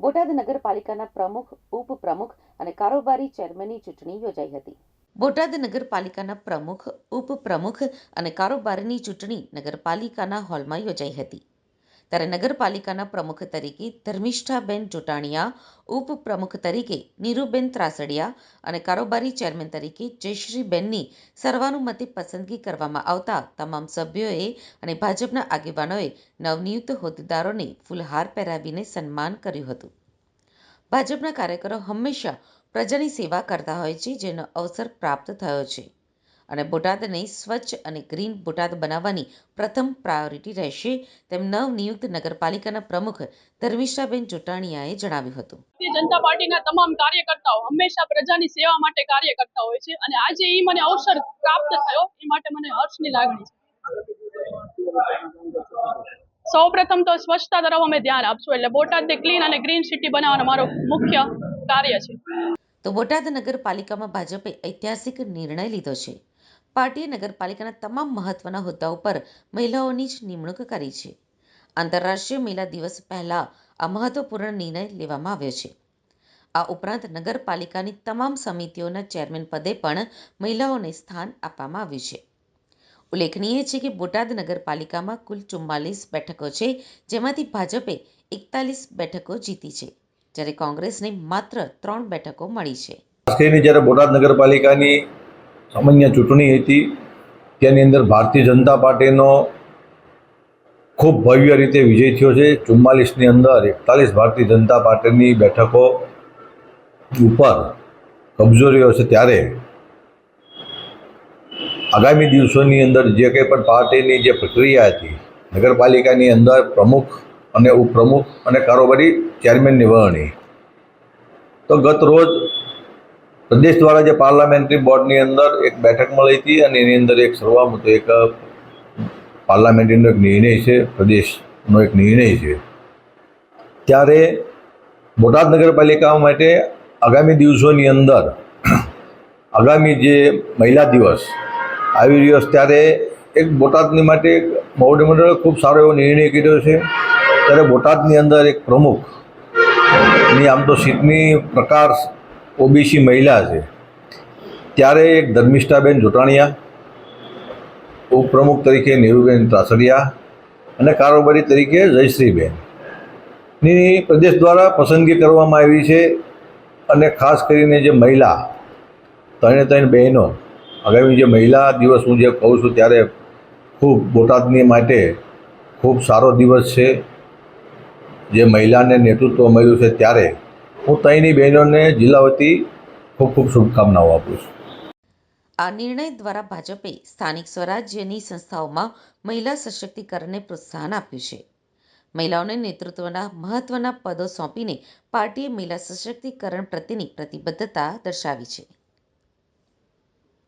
બોટાદ નગરપાલિકાના પ્રમુખ, ઉપપ્રમુખ અને કારોબારી ચેરમેનની ચૂંટણી યોજાઈ હતી. બોટાદ નગરપાલિકાના પ્રમુખ, ઉપપ્રમુખ અને કારોબારીની ચૂંટણી નગરપાલિકાના હોલમાં યોજાઈ હતી. ત્યારે નગરપાલિકાના પ્રમુખ તરીકે ધર્મિષ્ઠાબેન જોટાણીયા, ઉપપ્રમુખ તરીકે નીરુબેન ત્રાસડિયા અને કારોબારી ચેરમેન તરીકે જયશ્રીબેનની સર્વાનુમતે પસંદગી કરવામાં આવતા તમામ સભ્યોએ અને ભાજપના આગેવાનોએ નવનિયુક્ત હોદ્દેદારોને ફૂલહાર પહેરાવીને સન્માન કર્યું હતું. ભાજપના કાર્યકરો હંમેશા પ્રજાની સેવા કરતા હોય છે, જેનો અવસર પ્રાપ્ત થયો છે. અને બોટાદને સ્વચ્છ અને ગ્રીન બોટાદ બનાવવાની પ્રથમ પ્રાયોરિટી રહેશે તેમ નવનિયુક્ત નગરપાલિકાના પ્રમુખ ધર્મિષ્ઠાબેન જોટાણીયાએ જણાવ્યું હતું. ભારતીય જનતા પાર્ટીના તમામ કાર્યકર્તાઓ હંમેશા પ્રજાની સેવા માટે કાર્ય કરતા હોય છે અને આજે એ મને અવસર પ્રાપ્ત થયો એ માટે મને હર્ષની લાગણી છે. સૌ પ્રથમ તો સ્વચ્છતા તરફ અમે ધ્યાન આપશું એટલે બોટાદને ક્લીન અને ગ્રીન સિટી બનાવવાનો મારો મુખ્ય કાર્ય છે. તો બોટાદ નગરપાલિકામાં ભાજપે ઐતિહાસિક નિર્ણય લીધો છે. પાર્ટીએ નગરપાલિકાના તમામ મહત્વના હોદ્દાઓ પર મહિલાઓની જ નિમણૂક કરી છે. આંતરરાષ્ટ્રીય મહિલા દિવસ પહેલા આ મહત્વપૂર્ણ નિર્ણય લેવામાં આવ્યો છે. આ ઉપરાંત નગરપાલિકાની તમામ સમિતિઓના ચેરમેન પદે પણ મહિલાઓને સ્થાન આપવામાં આવ્યું છે. ઉલ્લેખનીય છે કે બોટાદ નગરપાલિકામાં કુલ ચુમ્માલીસ બેઠકો છે, જેમાંથી ભાજપે એકતાલીસ બેઠકો જીતી છે, જ્યારે કોંગ્રેસને માત્ર ત્રણ બેઠકો મળી છે. જ્યારે બોટાદ નગરપાલિકાની સામાન્ય ચૂંટણી હતી, તેની અંદર ભારતીય જનતા પાર્ટીનો ખૂબ ભવ્ય રીતે વિજય થયો છે. ચુમ્માલીસની અંદર એકતાલીસ ભારતીય જનતા પાર્ટીની બેઠકો ઉપર કબજો રહ્યો છે. ત્યારે આગામી દિવસોની અંદર જે કંઈ પણ પાર્ટીની જે પ્રક્રિયા હતી, નગરપાલિકાની અંદર પ્રમુખ અને ઉપપ્રમુખ અને કારોબારી ચેરમેનની વરણી, તો ગત રોજ પ્રદેશ દ્વારા જે પાર્લામેન્ટરી બોર્ડની અંદર એક બેઠક મળી હતી અને એની અંદર એક સર્વામતો એક પાર્લામેન્ટરીનો એક નિર્ણય છે, પ્રદેશનો એક નિર્ણય છે. ત્યારે બોટાદ નગરપાલિકા માટે આગામી દિવસોની અંદર, આગામી જે મહિલા દિવસ આવી રહ્યો ત્યારે એક બોટાદની માટે એક મોવડી મંડળે ખૂબ સારો એવો નિર્ણય કર્યો છે. ત્યારે બોટાદની અંદર એક પ્રમુખની આમ તો સીટની પ્રકાર ઓબીસી મહિલા છે. ત્યારે એક ધર્મિષ્ઠાબેન જોટાણીયા, ઉપપ્રમુખ તરીકે નેહરુબેન ત્રાસડિયા અને કારોબારી તરીકે જયશ્રીબેન. ની પ્રદેશ દ્વારા પસંદગી કરવામાં આવી છે અને ખાસ કરીને જે મહિલા, ત્રણે ત્રણ બહેનો, આગામી જે મહિલા દિવસ હું જે કહું છું ત્યારે ખૂબ બોટાદની માટે ખૂબ સારો દિવસ છે. જે મહિલાને નેતૃત્વ મળ્યું છે ત્યારે હું ત્રણેય બહેનોને જિલ્લા વતી ખૂબ ખૂબ શુભકામનાઓ આપું છું. આ નિર્ણય દ્વારા ભાજપે સ્થાનિક સ્વરાજ્યની સંસ્થાઓમાં મહિલા સશક્તિકરણને પ્રોત્સાહન આપ્યું છે. મહિલાઓને નેતૃત્વના મહત્વના પદો સોંપીને પાર્ટીએ મહિલા સશક્તિકરણ પ્રત્યેની પ્રતિબદ્ધતા દર્શાવી છે.